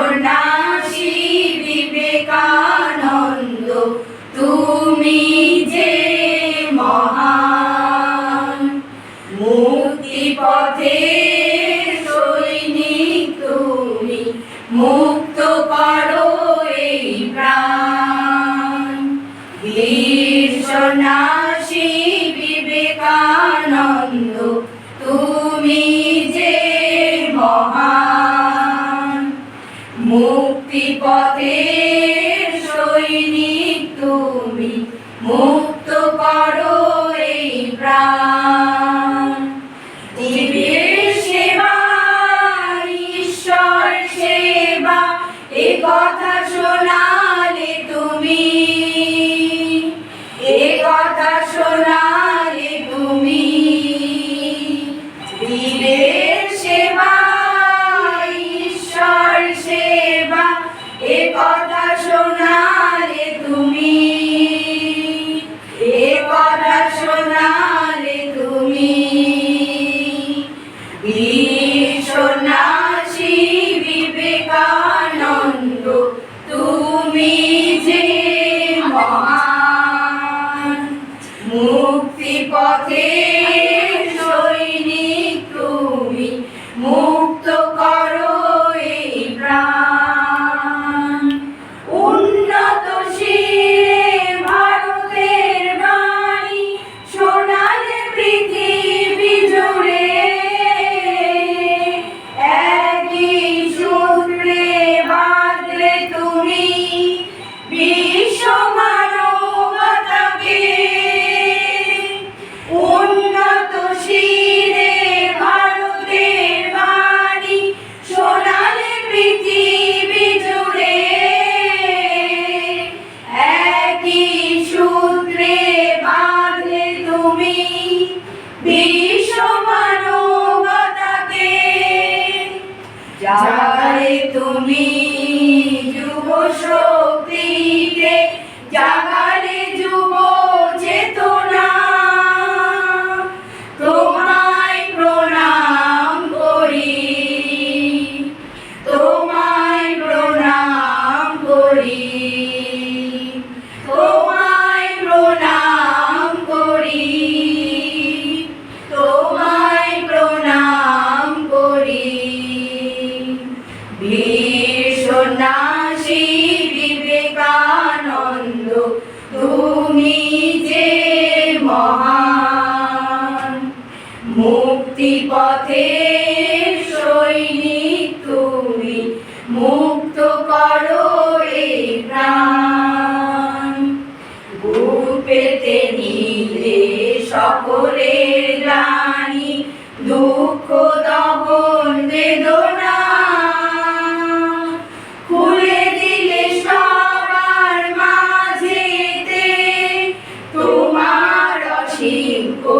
সন্ন্যাসী বিবেকানন্দ তুমি যে মহান। মুক্তি পথে সৈনিক তুমি মুক্ত করো এই প্রাণ। বিশ্বনাথ মুক্তি পথে সৈনিক তুমি। মুক্তি show now. Gracias. মহান। মুক্তি পথে সৈনিক তুমি মুক্ত করো এই প্রাণ। বুক পেতে নিলে সকল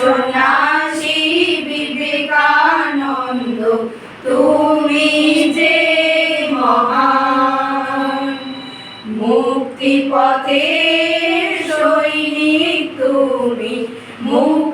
সন্ন্যাসী বিবেকানন্দ তুমি যে মহান। মুক্তি পথে সৈনিক তুমি মুক্তি